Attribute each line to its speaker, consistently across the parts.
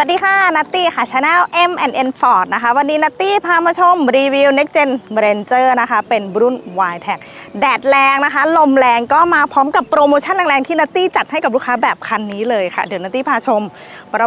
Speaker 1: สวัสดีค่ะ นัตตี้ค่ะช anel M N Ford นะคะ วันนี้นัตตี้พามาชมรีวิว Next Gen Ranger นะคะ เป็นรุ่น y t e c แดดแรงนะคะ ลมแรงก็มาพร้อมกับโปรโมชั่นแรงๆ ที่นัตตี้จัดให้กับลูกค้าแบบคันนี้เลยค่ะ เดี๋ยวนัตตี้พาชม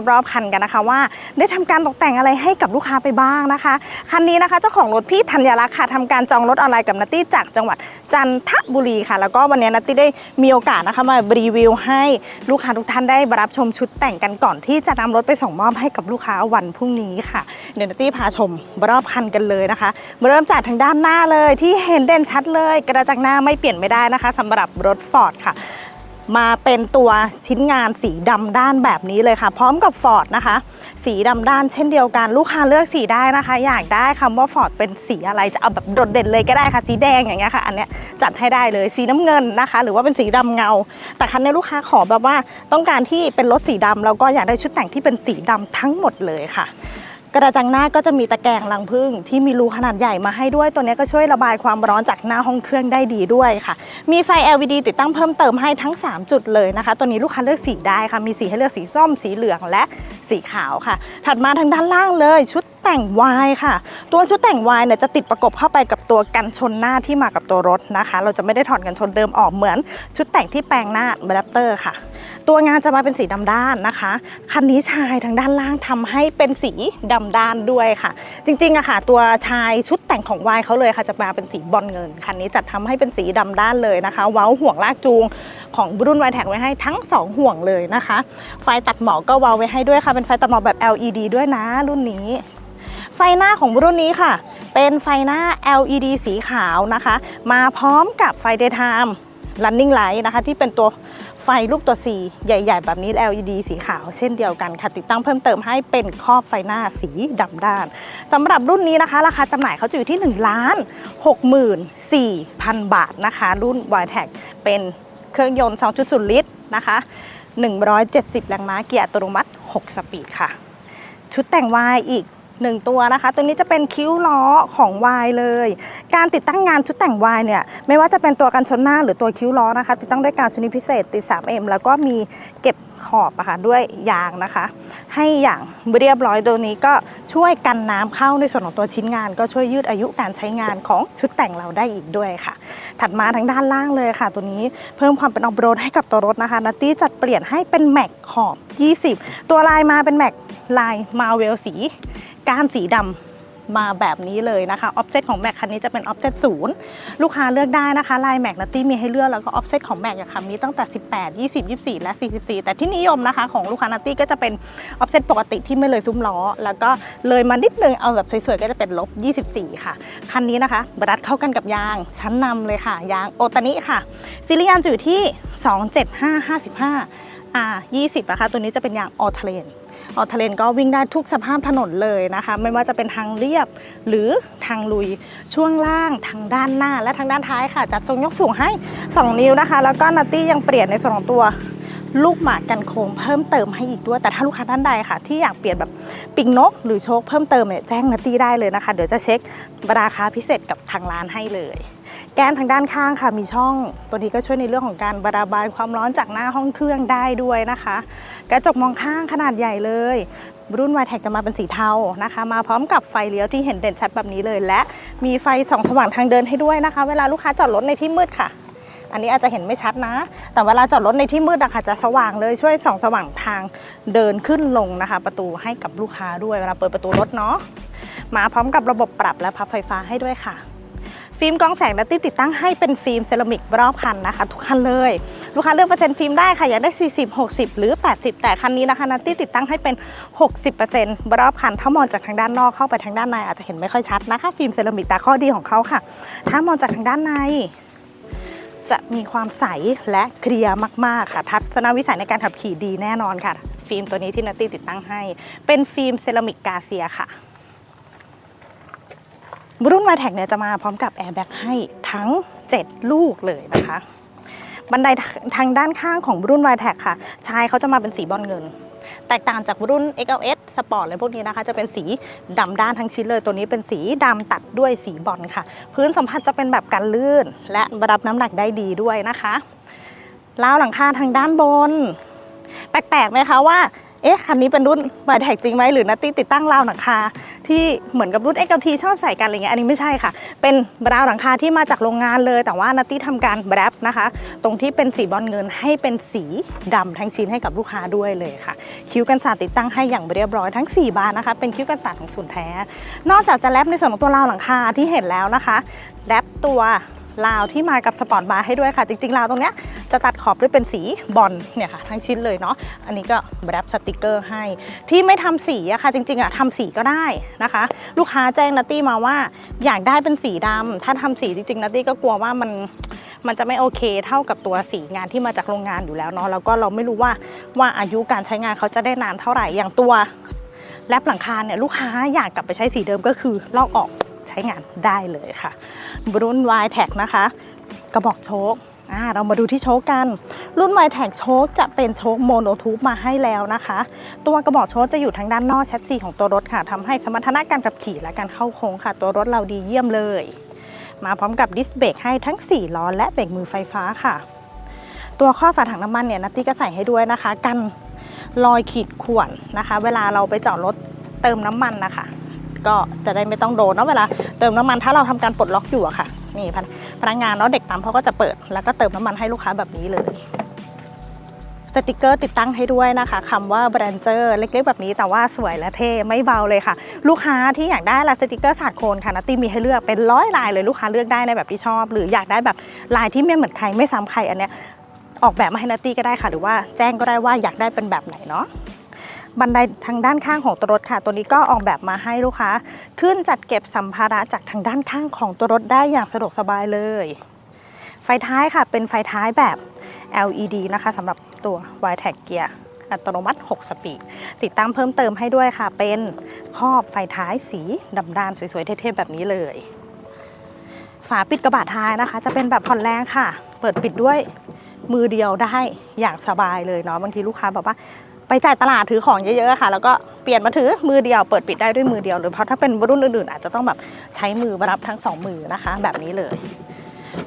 Speaker 1: รอบๆคันกันนะคะว่า ได้ทำการตกแต่งอะไรให้กับลูกค้าไปบ้างนะคะ คันนี้นะคะเจ้าของรถพี่ธัญลักษ์ค่ะทำการจองรถออนไลน์กับนัตตี้จากจังหวัด จันทบุรีค่ะ แล้วก็วันนี้นัตตี้ได้มีโอกาสนะคะมารีวิวให้ลูกค้าทุกท่านได้รับชมชุดแต่งกันก่อนที่จะนำรถไปส่งมอบให้กับลูกค้าวันพรุ่งนี้ค่ะเดี๋ยวนัตตี้พาชมรอบคันกันเลยนะคะมาเริ่มจากทางด้านหน้าเลยที่เห็นเด่นชัดเลย กระจังหน้าไม่เปลี่ยนไม่ได้นะคะสำหรับรถฟอร์ดค่ะ มาเป็นตัวชิ้นงานสีดำด้านแบบนี้เลยค่ะ พร้อมกับฟอร์ดนะคะ สีดำด้านเช่นเดียวกัน ลูกค้าเลือกสีได้นะคะ อยากได้คำว่าฟอร์ดเป็นสีอะไรจะเอาแบบโดดเด่นเลยก็ได้ค่ะ สีแดงอย่างเงี้ยค่ะ อันเนี้ยจัดให้ได้เลยสีน้ำเงินนะคะ หรือว่าเป็นสีดำเงา แต่คันนี้ลูกค้าขอแบบว่าต้องการที่เป็นรถสีดำแล้วก็อยากได้ชุดแต่งที่เป็นสีดำทั้งหมดเลยค่ะ กระจังหน้าก็จะมีตะแกรงรังผึ้งที่มีรูขนาดใหญ่มาให้ด้วย ตัวนี้ก็ช่วยระบายความร้อนจากหน้าห้องเครื่องได้ดีด้วยค่ะ มีไฟ LED ติดตั้งเพิ่มเติมให้ทั้ง 3 จุดเลยนะคะ ตัวนี้ลูกค้าเลือกสีได้ค่ะ มีสีให้เลือกสีส้ม สีเหลืองและสีขาวค่ะ ถัดมาทางด้านล่างเลยชุด แต่งวายค่ะ ตัวชุดแต่งวายเนี่ยจะติดประกบเข้าไปกับตัวกันชนหน้าที่มากับตัวรถนะคะ เราจะไม่ได้ถอดกันชนเดิมออกเหมือนชุดแต่งที่แปลงหน้าแรปเตอร์ค่ะ ตัวงานจะมาเป็นสีดำด้านนะคะ คันนี้ชายทางด้านล่างทำให้เป็นสีดำด้านด้วยค่ะ จริงๆอะค่ะ ตัวชายชุดแต่งของวายเขาเลยค่ะจะมาเป็นสีบอลเงิน คันนี้จัดทำให้เป็นสีดำด้านเลยนะคะ เว้าห่วงลากจูงของรุ่นวายแท็กไว้ให้ทั้ง 2 ห่วงเลยนะคะ ไฟตัดหมอกก็เว้าไว้ให้ด้วยค่ะเป็นไฟตัดหมอกแบบ LED ด้วยนะรุ่นนี้ ไฟหน้าของรุ่นนี้ค่ะ เป็นไฟหน้า LED สีขาวนะคะ มาพร้อมกับไฟ daytime running light นะคะที่เป็นตัวไฟลูกตัว C ใหญ่ ๆ แบบนี้ LED สีขาวเช่นเดียวกันค่ะ ติดตั้งเพิ่มเติมให้เป็นครอบไฟหน้าสีดำด้านสำหรับรุ่นนี้นะคะ ราคาจำหน่ายเขาจะอยู่ที่1ล้าน64,000 บาทนะคะ รุ่น y t e c เป็นเครื่องยนต์ 2.0 ลิตรนะคะ 170 แรงม้าเกียร์อัตโนมัติ 6 สปีดค่ะ ชุดแต่งวายอีก หนึ่งตัวนะคะ ตัวนี้จะเป็นคิ้วล้อของวายเลย การติดตั้งงานชุดแต่งวายเนี่ยไม่ว่าจะเป็นตัวกันชนหน้าหรือตัวคิ้วล้อนะคะ ติดตั้งด้วยกาวชนิดพิเศษติด 3M แล้วก็มีเก็บขอบอะค่ะด้วยยางนะคะ ให้อย่างเรียบร้อยตัวนี้ก็ช่วยกันน้ำเข้าในส่วนของตัวชิ้นงาน ก็ช่วยยืดอายุการใช้งานของชุดแต่งเราได้อีกด้วยค่ะ ถัดมาทางด้านล่างเลยค่ะ ตัวนี้เพิ่มความเป็นออฟโรดให้กับตัวรถนะคะนัตตี้จัดเปลี่ยนให้เป็นแม็กขอบ 20 ตัวลายมาเป็นแม็กลายมาเวลสี ก้านสีดำมาแบบนี้เลยนะคะออฟเซตของแม็กคันนี้จะเป็นออฟเซตศูนย์ลูกค้าเลือกได้นะคะลายแม็กนัตตี้มีให้เลือกแล้วก็ออฟเซตของแม็กอะค่ะมีตั้งแต่ 18 20 24 และ 44 แต่ที่นิยมนะคะของลูกค้านัตตี้ก็จะเป็นออฟเซตปกติที่ไม่เลยซุ้มล้อ แล้วก็เลยมานิดนึงเอาแบบสวยๆก็จะเป็นลบ 24 ค่ะ คันนี้นะคะบรัดเข้ากันกับยางชั้นนำเลยค่ะ ยางโอตานิค่ะซิลิยานจะอยู่ที่ 27555 อ่า20 นะคะตัวนี้จะเป็นยางออเทเลนออเทเลนก็วิ่งได้ทุกสภาพถนนเลยนะคะ ไม่ว่าจะเป็นทางเรียบหรือทางลุยช่วงล่างทางด้านหน้าและทางด้านท้ายค่ะ จัดทรงยกสูงให้ 2 นิ้วนะคะ แล้วก็นัตตี้ยังเปลี่ยนในส่วนของตัวลูกหมากกันโค้งเพิ่มเติมให้อีกด้วย แต่ถ้าลูกค้าท่านใดค่ะ ที่อยากเปลี่ยนแบบปีกนก หรือโชคเพิ่มเติมเนี่ยแจ้งนัตตี้ได้เลยนะคะ เดี๋ยวจะเช็คราคาพิเศษกับทางร้านให้เลย แก้มทางด้านข้างค่ะมีช่องตัวนี้ก็ช่วยในเรื่องของการระบายความร้อนจากหน้าห้องเครื่องได้ด้วยนะคะ กระจกมองข้างขนาดใหญ่เลย รุ่น y t e c จะมาเป็นสีเทานะคะ มาพร้อมกับไฟเลี้ยวที่เห็นเด่นชัดแบบนี้เลย และมีไฟส่องสว่างทางเดินให้ด้วยนะคะ เวลาลูกค้าจอดรถในที่มืดค่ะ อันนี้อาจจะเห็นไม่ชัดนะ แต่เวลาจอดรถในที่มืดอะค่ะจะสว่างเลยช่วยส่องสว่างทางเดินขึ้นลงนะคะ ประตูให้กับลูกค้าด้วยเวลาเปิดประตูรถเนาะมาพร้อมกับระบบปรับและพับไฟฟ้าให้ด้วยค่ะ ฟิล์มกองแสงนัตตี้ติดตั้งให้เป็นฟิล์มเซรามิกรอบคันนะคะ ทุกคันเลย ลูกค้าเลือกเปอร์เซ็นต์ฟิล์มได้ค่ะอยากได้ 40 60 หรือ 80 แต่คันนี้นะคะนัตตี้ติดตั้งให้เป็น 60%รอบคันถ้ามองจากทางด้านนอกเข้าไปทางด้านในอาจจะเห็นไม่ค่อยชัดนะคะฟิล์มเซรามิกแต่ข้อดีของเขาค่ะ ถ้ามองจากทางด้านในจะมีความใสและเคลียร์มาก ๆ ค่ะ ทัศนวิสัยในการขับขี่ดีแน่นอนค่ะ ฟิล์มตัวนี้ที่นัตตี้ติดตั้งให้ เป็นฟิล์มเซรามิกกาเซียค่ะ รุ่น y t e c เนี่ยจะมาพร้อมกับแอร์แบ็กให้ทั้ง 7 ลูกเลยนะคะ บันไดทางด้านข้างของรุ่น y t e c ค่ะ ชายเขาจะมาเป็นสีบอลเงิน แตกต่างจากรุ่น XLS Sport อะไรพวกนี้นะคะ จะเป็นสีดำด้านทั้งชิ้นเลย ตัวนี้เป็นสีดำตัดด้วยสีบอลค่ะ พื้นสัมผัสจะเป็นแบบกันลื่น และรับน้ำหนักได้ดีด้วยนะคะราวหลังคาทางด้านบน แปลกๆไหมคะว่า เอ๊ะ คันนี้เป็นรุ่น y t e c จริงไหมหรือนัตตี้ติดตั้งราวหลังคา ที่เหมือนกับรุ่น x l t ชอบใส่กันอะไรเงี้ยอันนี้ไม่ใช่ค่ะ เป็นราวหลังคาที่มาจากโรงงานเลย แต่ว่านัตตี้ทำการแรปนะคะ ตรงที่เป็นสีบอลเงินให้เป็นสีดำทั้งชิ้นให้กับลูกค้าด้วยเลยค่ะ คิ้วกันสาดติดตั้งให้อย่างเรียบร้อยทั้ง 4 บานนะคะ เป็นคิ้วกันสาดของศูนย์แท้ นอกจากจะแรปในส่วนของตัวราวหลังคาที่เห็นแล้วนะคะแรปตัว ราวที่มากับสปอร์ตบาร์ให้ด้วยค่ะ จริงๆราวตรงเนี้ยจะตัดขอบด้วยเป็นสีบอลเนี่ยค่ะทั้งชิ้นเลยเนาะอันนี้ก็แรปสติกเกอร์ให้ ที่ไม่ทำสีอะค่ะจริงๆอะทำสีก็ได้นะคะ ลูกค้าแจ้งนัตตี้มาว่าอยากได้เป็นสีดำถ้าทำสีจริงๆนัตตี้ก็กลัวว่ามันมันจะไม่โอเคเท่ากับตัวสีงานที่มาจากโรงงานอยู่แล้วเนาะแล้วก็เราไม่รู้ว่าว่าอายุการใช้งานเขาจะได้นานเท่าไหร่อย่างตัวแลปหลังคาเนี่ยลูกค้าอยากกลับไปใช้สีเดิมก็คือลอกออก ใช้งานได้เลยค่ะรุ่น y t e c นะคะ กระบอกโชคอ่าเรามาดูที่โชคกัน รุ่น y t e c โชคจะเป็นโชคโมโนทูบมาให้แล้วนะคะ ตัวกระบอกโชคจะอยู่ทางด้านนอกแชสซีของตัวรถค่ะทำให้สมรรถนะการขับขี่และการเข้าโค้งค่ะ ตัวรถเราดีเยี่ยมเลย มาพร้อมกับดิสเบรกให้ทั้ง 4 ล้อและเบรกมือไฟฟ้าค่ะ ตัวข้อฝาถังน้ำมันเนี่ยนัตตี้ก็ใส่ให้ด้วยนะคะ กันรอยขีดข่วนนะคะ เวลาเราไปจอดรถเติมน้ำมันนะคะ ก็จะได้ไม่ต้องโดนเนาะเวลาเติมน้ำมันถ้าเราทำการปลดล็อกอยู่อะค่ะนี่พนพนักงานเนาะเด็กปั๊มเขาก็จะเปิด แล้วก็เติมน้ำมันให้ลูกค้าแบบนี้เลยสติกเกอร์ติดตั้งให้ด้วยนะคะคำว่าแบรนเจอร์เล็กๆแบบนี้แต่ว่าสวยและเท่ไม่เบาเลยค่ะ ลูกค้าที่อยากได้ลายสติกเกอร์สาดโคนค่ะนัตตี้มีให้เลือกเป็นร้อยลายเลยลูกค้าเลือกได้ในแบบที่ชอบ หรืออยากได้แบบลายที่ไม่เหมือนใครไม่ซ้ำใครอันเนี้ยออกแบบมาให้นัตตี้ก็ได้ค่ะ หรือว่าแจ้งก็ได้ว่าอยากได้เป็นแบบไหนเนาะ บันไดทางด้านข้างของตัวรถค่ะ ตัวนี้ก็ออกแบบมาให้ลูกค้า ขึ้นจัดเก็บสัมภาระจากทางด้านข้างของตัวรถได้อย่างสะดวกสบายเลย ไฟท้ายค่ะเป็นไฟท้ายแบบ LED นะคะสำหรับตัว y t e c Gear อัตโนมัติ 6 สปีด ติดตั้งเพิ่มเติมให้ด้วยค่ะ เป็นครอบไฟท้ายสีดำด้านสวยๆ เท่ๆ แบบนี้เลย ฝาปิดกระบะท้ายนะคะ จะเป็นแบบผ่อนแรงค่ะ เปิดปิดด้วยมือเดียวได้อย่างสบายเลยเนาะ บางทีลูกค้าแบบว่า ไปจ่ายตลาดถือของเยอะๆค่ะ แล้วก็เปลี่ยนมาถือมือเดียวเปิดปิดได้ด้วยมือเดียวหรือเพราะถ้าเป็นรุ่นอื่นๆอาจจะต้องแบบใช้มือรับทั้งสองมือนะคะ แบบนี้เลย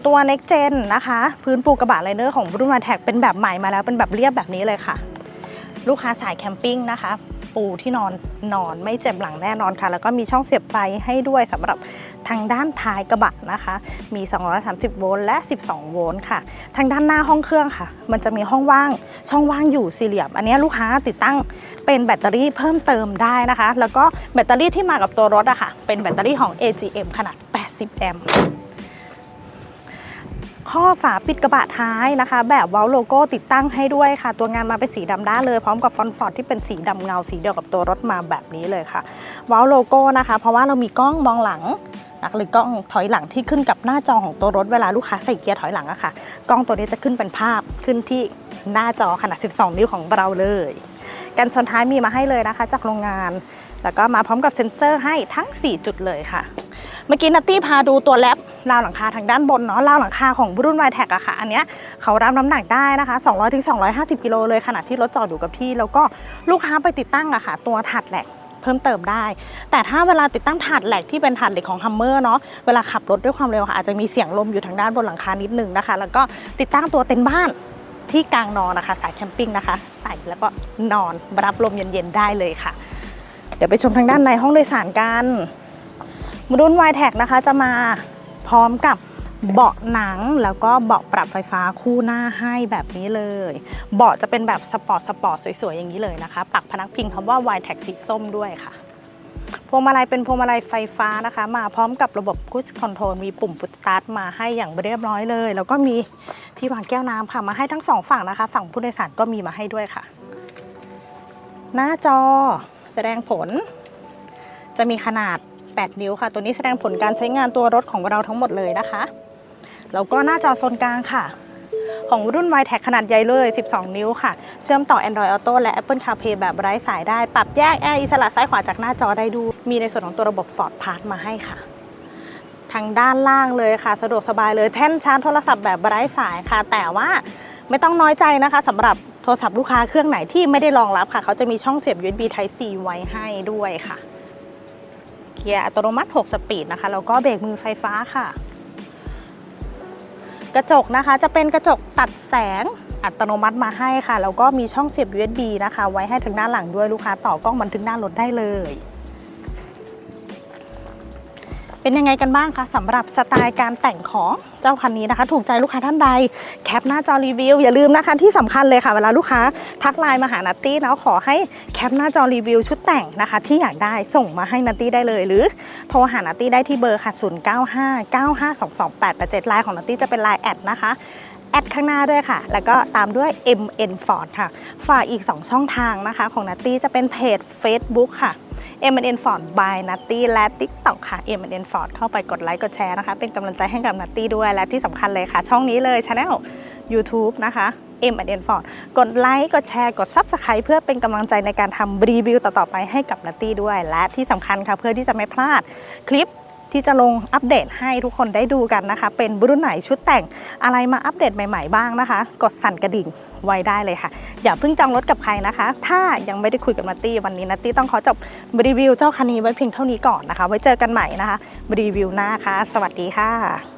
Speaker 1: ตัว Next Gen นะคะ พื้นปูกระบะไลเนอร์ของรุ่นมาแท็กเป็นแบบใหม่มาแล้วเป็นแบบเรียบแบบนี้เลยค่ะ ลูกค้าสายแคมปิ้งนะคะ ปูที่นอนนอนไม่เจ็บหลังแน่นอนค่ะ แล้วก็มีช่องเสียบไฟให้ด้วยสำหรับทางด้านท้ายกระบะนะคะ มี 230 โวลต์และ 12 โวลต์ค่ะ ทางด้านหน้าห้องเครื่องค่ะ มันจะมีห้องว่าง ช่องว่างอยู่สี่เหลี่ยม อันนี้ลูกค้าติดตั้งเป็นแบตเตอรี่เพิ่มเติมได้นะคะ แล้วก็แบตเตอรี่ที่มากับตัวรถอะค่ะ เป็นแบตเตอรี่ของ AGM ขนาด 80 แอมป์ ข้อฝาปิดกระบะท้ายนะคะ แบบว้าโลโก้ติดตั้งให้ด้วยค่ะ ตัวงานมาเป็นสีดำด้านเลยพร้อมกับฟอนต์ฟอร์ดที่เป็นสีดำเงาสีเดียวกับตัวรถมาแบบนี้เลยค่ะว้าโลโก้นะคะ เพราะว่าเรามีกล้องมองหลังนะหรือกล้องถอยหลังที่ขึ้นกับหน้าจอของตัวรถเวลาลูกค้าใส่เกียร์ถอยหลังอะค่ะ กล้องตัวนี้จะขึ้นเป็นภาพขึ้นที่หน้าจอขนาด 12 นิ้วของเราเลยกันชนท้ายมีมาให้เลยนะคะ จากโรงงาน แล้วก็มาพร้อมกับเซ็นเซอร์ให้ทั้ง 4 จุดเลยค่ะ เมื่อกี้นัตตี้พาดูตัวแรป ราวหลังคาทางด้านบนเนาะราวหลังคาของรุ่น y t e c อะค่ะ อันเนี้ยเขารับน้ำหนักได้นะคะ 200ถึง250 กิโลเลยขณะที่รถจอดอยู่กับที่ แล้วก็ลูกค้าไปติดตั้งอะค่ะ ตัวถัดแหลกเพิ่มเติมได้ แต่ถ้าเวลาติดตั้งถาดแหลกที่เป็นถาดเหล็กของฮัมเมอร์เนาะ เวลาขับรถด้วยความเร็วค่ะอาจจะมีเสียงลมอยู่ทางด้านบนหลังคานิดนึงนะคะ แล้วก็ติดตั้งตัวเต็นท์บ้านที่กลางนอนนะคะ สายแคมปิ้งนะคะ ใส่แล้วก็นอนรับลมเย็นๆได้เลยค่ะ เดี๋ยวไปชมทางด้านในห้องโดยสารกันรุ่น y t e c นะคะจะมา พร้อมกับเบาะหนังแล้วก็เบาะปรับไฟฟ้าคู่หน้าให้แบบนี้เลย เบาะจะเป็นแบบสปอร์ตสปอร์ตสวยๆ อย่างนี้เลยนะคะ ปักพนักพิงคำว่า y t e c สีส้มด้วยค่ะ พวงมาลัยเป็นพวงมาลัยไฟฟ้านะคะ มาพร้อมกับระบบ Cruise Control มีปุ่ม Push Start มาให้อย่างเรียบร้อยเลย แล้วก็มีที่วางแก้วน้ำค่ะ มาให้ทั้งสองฝั่งนะคะ ฝั่งผู้โดยสารก็มีมาให้ด้วยค่ะ หน้าจอแสดงผล จะมีขนาด 8 นิ้วค่ะ ตัวนี้แสดงผลการใช้งานตัวรถของเราทั้งหมดเลยนะคะ แล้วก็หน้าจอโซนกลางค่ะ ของรุ่น y t e c ขนาดใหญ่เลย 12 นิ้วค่ะ เชื่อมต่อ Android Auto และ Apple CarPlay แบบไร้สายได้ ปรับแยกแอร์อิสระซ้ายขวาจากหน้าจอได้ดู มีในส่วนของตัวระบบ Ford Pass มาให้ค่ะทางด้านล่างเลยค่ะ สะดวกสบายเลยแท่นชาร์จโทรศัพท์แบบไร้สายค่ะ แต่ว่าไม่ต้องน้อยใจนะคะสำหรับโทรศัพท์ลูกค้าเครื่องไหนที่ไม่ได้รองรับค่ะ เขาจะมีช่องเสียบ USB Type C ไว้ให้ด้วยค่ะ กียร์อัตโนมัติ 6 สปีดนะคะ แล้วก็เบรกมือไฟฟ้าค่ะ กระจกนะคะจะเป็นกระจกตัดแสงอัตโนมัติมาให้ค่ะ แล้วก็มีช่องเสียบ USB นะคะ ไว้ให้ทางด้านหลังด้วยลูกค้าต่อกล้องบันทึกหน้ารถได้เลย เป็นยังไงกันบ้างคะสำหรับสไตล์การแต่งของเจ้าคันนี้นะคะ ถูกใจลูกค้าท่านใด แคปหน้าจอรีวิว อย่าลืมนะคะที่สำคัญเลยค่ะ เวลาลูกค้าทักไลน์มาหานัตตี้แล้วขอให้แคปหน้าจอรีวิวชุดแต่งนะคะ ที่อยากได้ส่งมาให้นัตตี้ได้เลย หรือโทรหานัตตี้ได้ที่เบอร์ค่ะ 0 9 5 9 5 2 2 8 8 7ไลน์ของนัตตี้จะเป็นไลน์แอดนะคะ แอดข้างหน้าด้วยค่ะ แล้วก็ตามด้วย MN Ford ค่ะ ฝากอีก 2 ช่องทางนะคะ ของนัตตี้จะเป็นเพจ Facebook ค่ะ MN Ford by Natty และ TikTok ค่ะ MN Ford เข้าไปกดไลค์กดแชร์นะคะ เป็นกำลังใจให้กับ Natty ด้วย และที่สำคัญเลยค่ะ ช่องนี้เลย Channel YouTube นะคะ MN Ford กดไลค์กดแชร์กด Subscribe เพื่อเป็นกำลังใจในการทำรีวิวต่อๆไปให้กับ Natty ด้วย และที่สำคัญค่ะเพื่อที่จะไม่พลาดคลิป ที่จะลงอัปเดตให้ทุกคนได้ดูกันนะคะ เป็นรุ่นไหนชุดแต่งอะไรมาอัปเดตใหม่ ๆ บ้างนะคะ กดสั่นกระดิ่งไว้ได้เลยค่ะ อย่าเพิ่งจองรถกับใครนะคะ ถ้ายังไม่ได้คุยกับนัตตี้วันนี้นัตตี้ต้องขอจบรีวิวเจ้าคันนี้ไว้เพียงเท่านี้ก่อนนะคะ ไว้เจอกันใหม่นะคะรีวิวหน้าค่ะ สวัสดีค่ะ